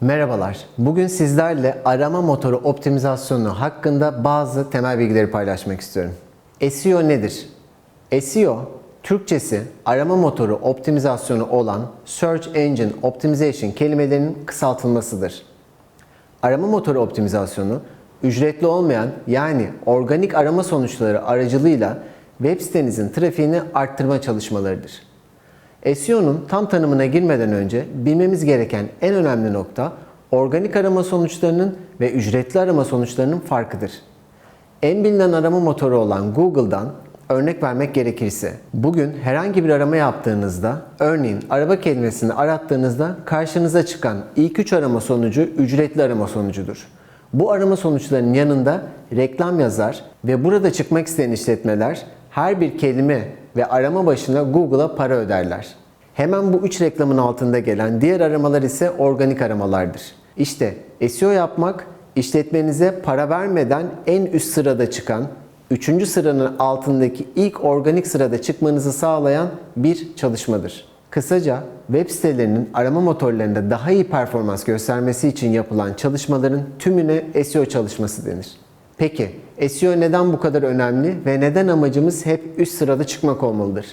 Merhabalar. Bugün sizlerle arama motoru optimizasyonu hakkında bazı temel bilgileri paylaşmak istiyorum. SEO nedir? SEO, Türkçesi arama motoru optimizasyonu olan Search Engine Optimization kelimelerinin kısaltılmasıdır. Arama motoru optimizasyonu, ücretli olmayan yani organik arama sonuçları aracılığıyla web sitenizin trafiğini arttırma çalışmalarıdır. SEO'nun tam tanımına girmeden önce bilmemiz gereken en önemli nokta organik arama sonuçlarının ve ücretli arama sonuçlarının farkıdır. En bilinen arama motoru olan Google'dan örnek vermek gerekirse, bugün herhangi bir arama yaptığınızda, örneğin araba kelimesini arattığınızda karşınıza çıkan ilk 3 arama sonucu ücretli arama sonucudur. Bu arama sonuçlarının yanında reklam yazar ve burada çıkmak isteyen işletmeler her bir kelime ve arama başına Google'a para öderler. Hemen bu üç reklamın altında gelen diğer aramalar ise organik aramalardır. İşte SEO yapmak işletmenize para vermeden en üst sırada çıkan, üçüncü sıranın altındaki ilk organik sırada çıkmanızı sağlayan bir çalışmadır. Kısaca web sitelerinin arama motorlarında daha iyi performans göstermesi için yapılan çalışmaların tümüne SEO çalışması denir. Peki SEO neden bu kadar önemli ve neden amacımız hep üst sırada çıkmak olmalıdır?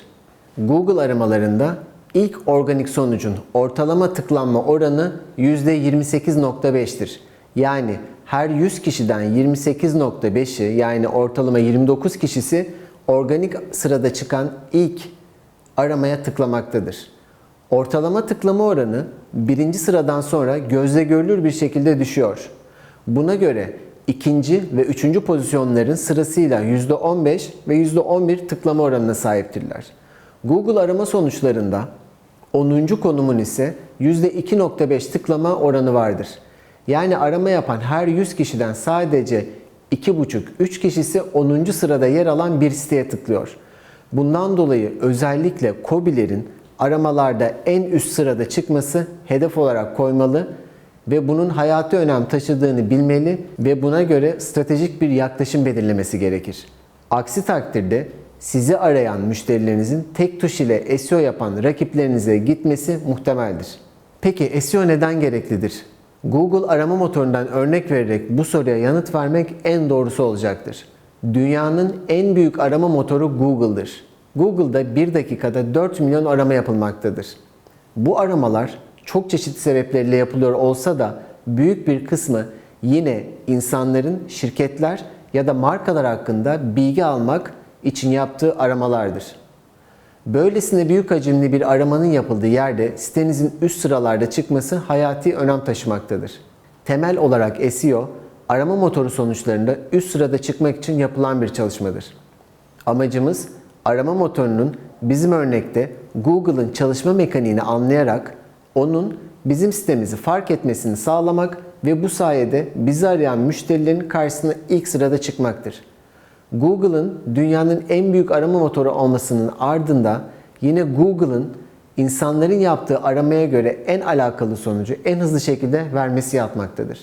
Google aramalarında ilk organik sonucun ortalama tıklanma oranı %28.5'tir. Yani her 100 kişiden 28.5'i yani ortalama 29 kişisi organik sırada çıkan ilk aramaya tıklamaktadır. Ortalama tıklama oranı birinci sıradan sonra gözle görülür bir şekilde düşüyor. Buna göre ikinci ve üçüncü pozisyonların sırasıyla %15 ve %11 tıklama oranına sahiptirler. Google arama sonuçlarında 10. konumun ise %2.5 tıklama oranı vardır. Yani arama yapan her 100 kişiden sadece 2,5-3 kişisi 10. sırada yer alan bir siteye tıklıyor. Bundan dolayı özellikle KOBİ'lerin aramalarda en üst sırada çıkması hedef olarak koymalı ve bunun hayati önem taşıdığını bilmeli ve buna göre stratejik bir yaklaşım belirlemesi gerekir. Aksi takdirde sizi arayan müşterilerinizin tek tuş ile SEO yapan rakiplerinize gitmesi muhtemeldir. Peki SEO neden gereklidir? Google arama motorundan örnek vererek bu soruya yanıt vermek en doğrusu olacaktır. Dünyanın en büyük arama motoru Google'dır. Google'da 1 dakikada 4 milyon arama yapılmaktadır. Bu aramalar çok çeşitli sebeplerle yapılıyor olsa da büyük bir kısmı yine insanların şirketler ya da markalar hakkında bilgi almak için yaptığı aramalardır. Böylesine büyük hacimli bir aramanın yapıldığı yerde sitenizin üst sıralarda çıkması hayati önem taşımaktadır. Temel olarak SEO, arama motoru sonuçlarında üst sırada çıkmak için yapılan bir çalışmadır. Amacımız arama motorunun bizim örnekte Google'ın çalışma mekaniğini anlayarak onun bizim sitemizi fark etmesini sağlamak ve bu sayede bizi arayan müşterilerin karşısına ilk sırada çıkmaktır. Google'ın dünyanın en büyük arama motoru olmasının ardında yine Google'ın insanların yaptığı aramaya göre en alakalı sonucu en hızlı şekilde vermesi yatmaktadır.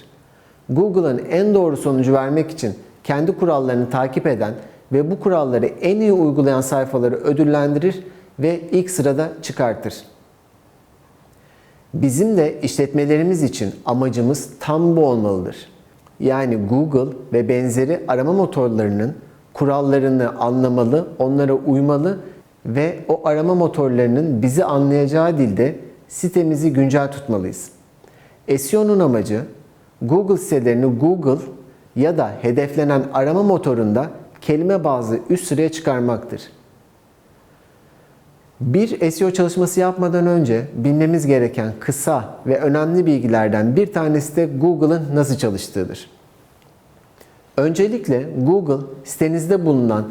Google'ın en doğru sonucu vermek için kendi kurallarını takip eden ve bu kuralları en iyi uygulayan sayfaları ödüllendirir ve ilk sırada çıkartır. Bizim de işletmelerimiz için amacımız tam bu olmalıdır. Yani Google ve benzeri arama motorlarının kurallarını anlamalı, onlara uymalı ve o arama motorlarının bizi anlayacağı dilde sitemizi güncel tutmalıyız. SEO'nun amacı Google sitelerini Google ya da hedeflenen arama motorunda kelime bazlı üst sıraya çıkarmaktır. Bir SEO çalışması yapmadan önce bilmemiz gereken kısa ve önemli bilgilerden bir tanesi de Google'ın nasıl çalıştığıdır. Öncelikle Google sitenizde bulunan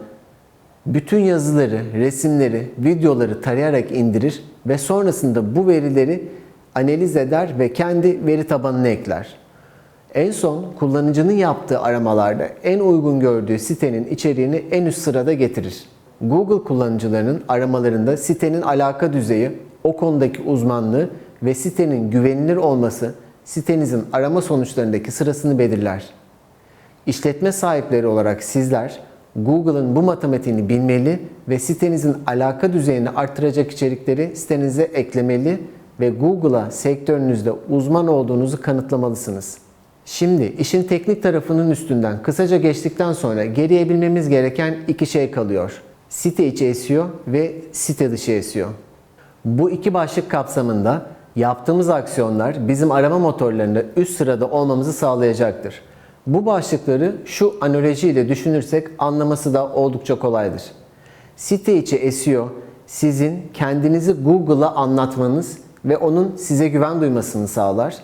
bütün yazıları, resimleri, videoları tarayarak indirir ve sonrasında bu verileri analiz eder ve kendi veri tabanına ekler. En son kullanıcının yaptığı aramalarda en uygun gördüğü sitenin içeriğini en üst sırada getirir. Google kullanıcılarının aramalarında sitenin alaka düzeyi, o konudaki uzmanlığı ve sitenin güvenilir olması sitenizin arama sonuçlarındaki sırasını belirler. İşletme sahipleri olarak sizler Google'ın bu matematiğini bilmeli ve sitenizin alaka düzeyini arttıracak içerikleri sitenize eklemeli ve Google'a sektörünüzde uzman olduğunuzu kanıtlamalısınız. Şimdi işin teknik tarafının üstünden kısaca geçtikten sonra geriye bilmemiz gereken iki şey kalıyor. Site içi SEO ve site dışı SEO. Bu iki başlık kapsamında yaptığımız aksiyonlar bizim arama motorlarında üst sırada olmamızı sağlayacaktır. Bu başlıkları şu analojiyle düşünürsek anlaması da oldukça kolaydır. Site içi SEO sizin kendinizi Google'a anlatmanız ve onun size güven duymasını sağlar.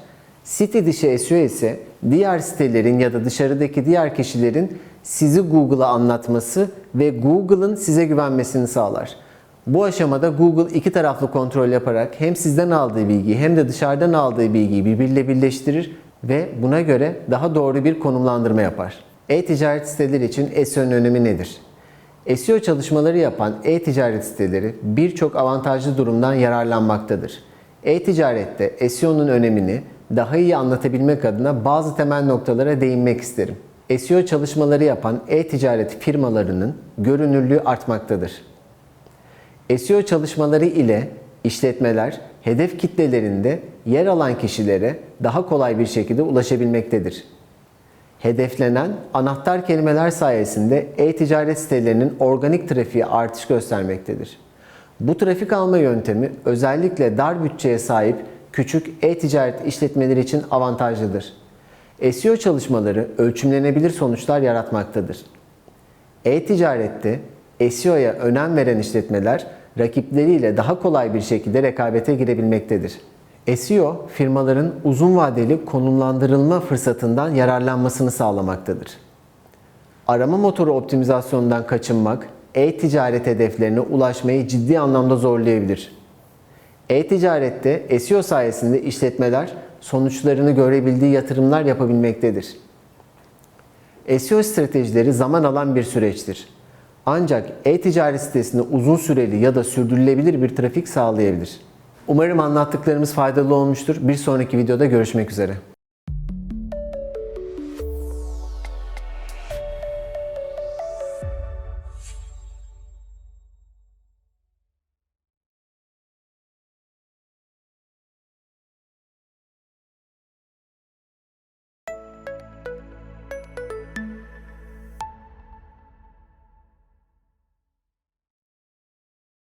Site dışı SEO ise diğer sitelerin ya da dışarıdaki diğer kişilerin sizi Google'a anlatması ve Google'ın size güvenmesini sağlar. Bu aşamada Google iki taraflı kontrol yaparak hem sizden aldığı bilgiyi hem de dışarıdan aldığı bilgiyi birbiriyle birleştirir ve buna göre daha doğru bir konumlandırma yapar. E-ticaret siteleri için SEO'nun önemi nedir? SEO çalışmaları yapan e-ticaret siteleri birçok avantajlı durumdan yararlanmaktadır. E-ticarette SEO'nun önemini daha iyi anlatabilmek adına bazı temel noktalara değinmek isterim. SEO çalışmaları yapan e-ticaret firmalarının görünürlüğü artmaktadır. SEO çalışmaları ile işletmeler hedef kitlelerinde yer alan kişilere daha kolay bir şekilde ulaşabilmektedir. Hedeflenen anahtar kelimeler sayesinde e-ticaret sitelerinin organik trafiği artış göstermektedir. Bu trafik alma yöntemi özellikle dar bütçeye sahip küçük e-ticaret işletmeleri için avantajlıdır. SEO çalışmaları ölçümlenebilir sonuçlar yaratmaktadır. E-ticarette SEO'ya önem veren işletmeler rakipleriyle daha kolay bir şekilde rekabete girebilmektedir. SEO, firmaların uzun vadeli konumlandırılma fırsatından yararlanmasını sağlamaktadır. Arama motoru optimizasyonundan kaçınmak, e-ticaret hedeflerine ulaşmayı ciddi anlamda zorlayabilir. E-ticarette SEO sayesinde işletmeler sonuçlarını görebildiği yatırımlar yapabilmektedir. SEO stratejileri zaman alan bir süreçtir. Ancak e-ticaret sitesinde uzun süreli ya da sürdürülebilir bir trafik sağlayabilir. Umarım anlattıklarımız faydalı olmuştur. Bir sonraki videoda görüşmek üzere.